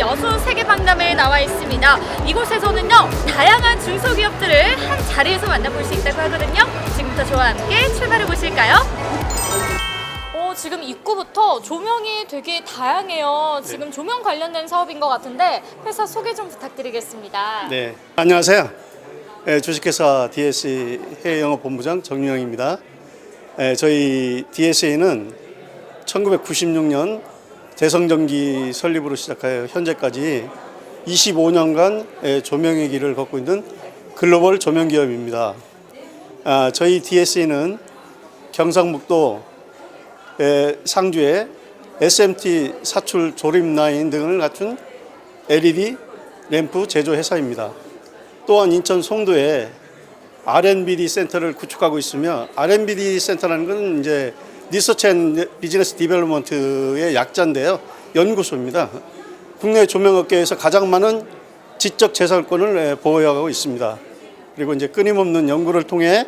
여수 세계박람회에 나와 있습니다. 이곳에서는요, 다양한 중소기업들을 한 자리에서 만나볼 수 있다고 하거든요. 지금부터 저와 함께 출발해 보실까요? 어, 지금 입구부터 조명이 되게 다양해요. 지금 조명 관련된 사업인 것 같은데 회사 소개 좀 부탁드리겠습니다. 네, 안녕하세요. 예, 주식회사 DSA 해외영업본부장 정유영입니다. 예, 저희 DSA는 1996년 대성전기 설립으로 시작하여 현재까지 25년간 예, 조명의 길을 걷고 있는 글로벌 조명기업입니다. 아, 저희 DSA는 경상북도 예, 상주에 SMT 사출 조립 라인 등을 갖춘 LED 램프 제조 회사입니다. 또한 인천 송도에 R&BD 센터를 구축하고 있으며 R&BD 센터라는 것은 이제 리서치 앤 비즈니스 디벨롭먼트의 약자인데요. 연구소입니다. 국내 조명업계에서 가장 많은 지적 재산권을 예, 보유하고 있습니다. 그리고 이제 끊임없는 연구를 통해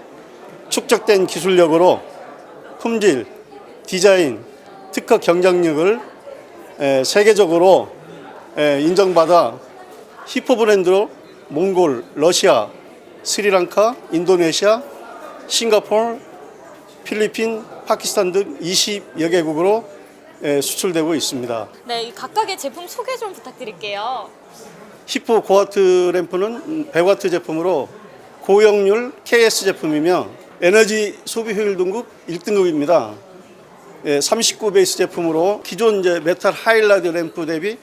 축적된 기술력으로 품질, 디자인, 특허 경쟁력을 에, 세계적으로 에, 인정받아 히포 브랜드로 몽골, 러시아, 스리랑카, 인도네시아, 싱가포르, 필리핀, 파키스탄 등 20여 개국으로 에, 수출되고 있습니다. 네, 이 각각의 제품 소개 좀 부탁드릴게요. 히포 고와트 램프는 100와트 제품으로 고용률 KS 제품이며 에너지 소비 효율 등급 1등급입니다. 39 베이스 제품으로 기존 이제 메탈 하이라이트 램프 대비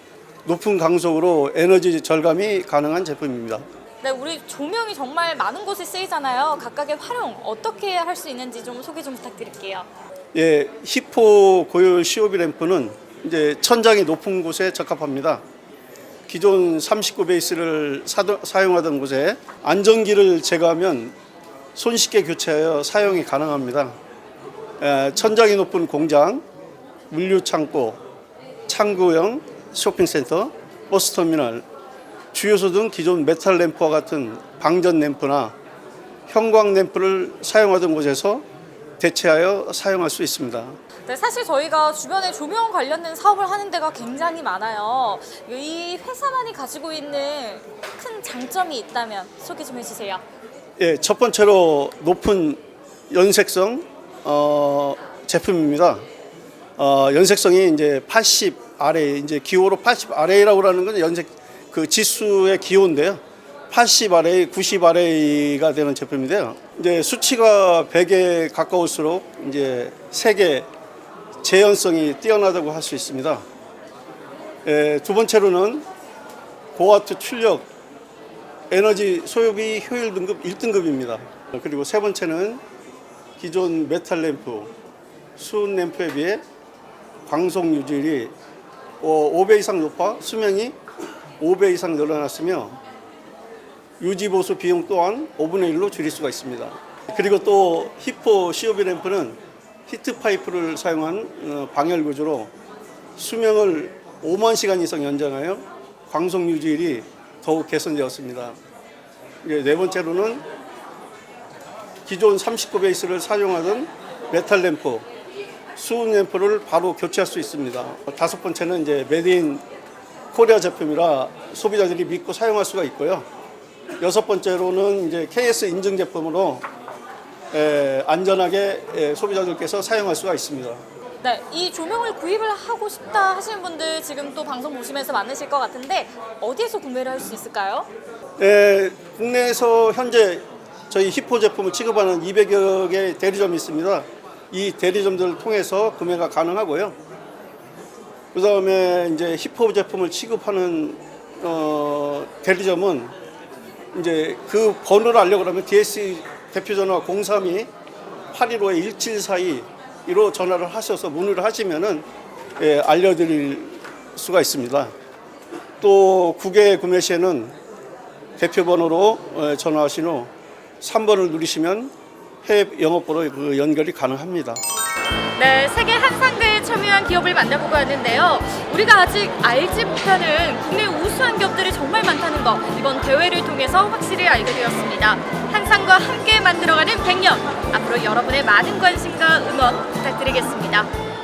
높은 강속으로 에너지 절감이 가능한 제품입니다. 네, 우리 조명이 정말 많은 곳에 쓰이잖아요. 각각의 활용 어떻게 할 수 있는지 좀 소개 좀 부탁드릴게요. 예, 히포 고효율 COB 램프는 이제 천장이 높은 곳에 적합합니다. 기존 39 베이스를 사도- 사용하던 곳에 안전기를 제거하면 손쉽게 교체하여 사용이 가능합니다. 에, 천장이 높은 공장, 물류 창고, 창구형 쇼핑센터, 버스 터미널, 주유소 등 기존 메탈 램프와 같은 방전 램프나 형광 램프를 사용하던 곳에서 대체하여 사용할 수 있습니다. 네, 사실 저희가 주변에 조명 관련된 사업을 하는 데가 굉장히 많아요. 이 회사만이 가지고 있는 큰 장점이 있다면 소개 좀 해주세요. 예, 첫 번째로 높은 연색성 어, 제품입니다. 어, 연색성이 이제 80 아래, 이제 기호로 80 아래라고 하는 건 연색 그 지수의 기호인데요. 80 아래, 90 아래가 되는 제품인데요. 이제 수치가 100에 가까울수록 이제 색의 재현성이 뛰어나다고 할 수 있습니다. 예, 두 번째로는 고와트 출력 에너지 소요비 효율 등급 1등급입니다. 그리고 세 번째는 기존 메탈 램프, 수은 램프에 비해 광속 유질이 5배 이상 높아 수명이 5배 이상 늘어났으며 유지 보수 비용 또한 5분의 1로 줄일 수가 있습니다. 그리고 또 히포 COB 램프는 히트 파이프를 사용한 어, 방열 구조로 수명을 5만 시간 이상 연장하여 광속 유지율이 더욱 개선되었습니다. 네 번째로는 기존 39 베이스를 사용하던 메탈 램프, 수은 램프를 바로 교체할 수 있습니다. 다섯 번째는 이제 메드인 코리아 제품이라 소비자들이 믿고 사용할 수가 있고요. 여섯 번째로는 이제 KS 인증 제품으로 에, 안전하게 에, 소비자들께서 사용할 수가 있습니다. 네, 이 조명을 구입을 하고 싶다 하시는 분들 지금 또 방송 보시면서 많으실 것 같은데 어디에서 구매를 할 수 있을까요? 에, 국내에서 현재 저희 히포 제품을 취급하는 200여 개 대리점이 있습니다. 이 대리점들을 통해서 구매가 가능하고요. 그 다음에 이제 히포 제품을 취급하는 어, 대리점은 이제 그 번호를 알려고 그러면 DS 대표 전화 032 815에 1742로 전화를 하셔서 문의를 하시면은 예, 알려드릴 수가 있습니다. 또 국외 구매 시에는 대표 번호로 어, 전화하신 후 3번을 누르시면 해외 영업번호 그 연결이 가능합니다. 네, 세계 한상대에 참여한 기업을 만나보고 왔는데요. 우리가 아직 알지 못하는 국내 우수한 기업들이 정말 많다는 거 이번 대회를 통해서 확실히 알게 되었습니다. 한상과 함께 만들어가는 100년 앞으로 여러분의 많은 관심과 응원 부탁드리겠습니다.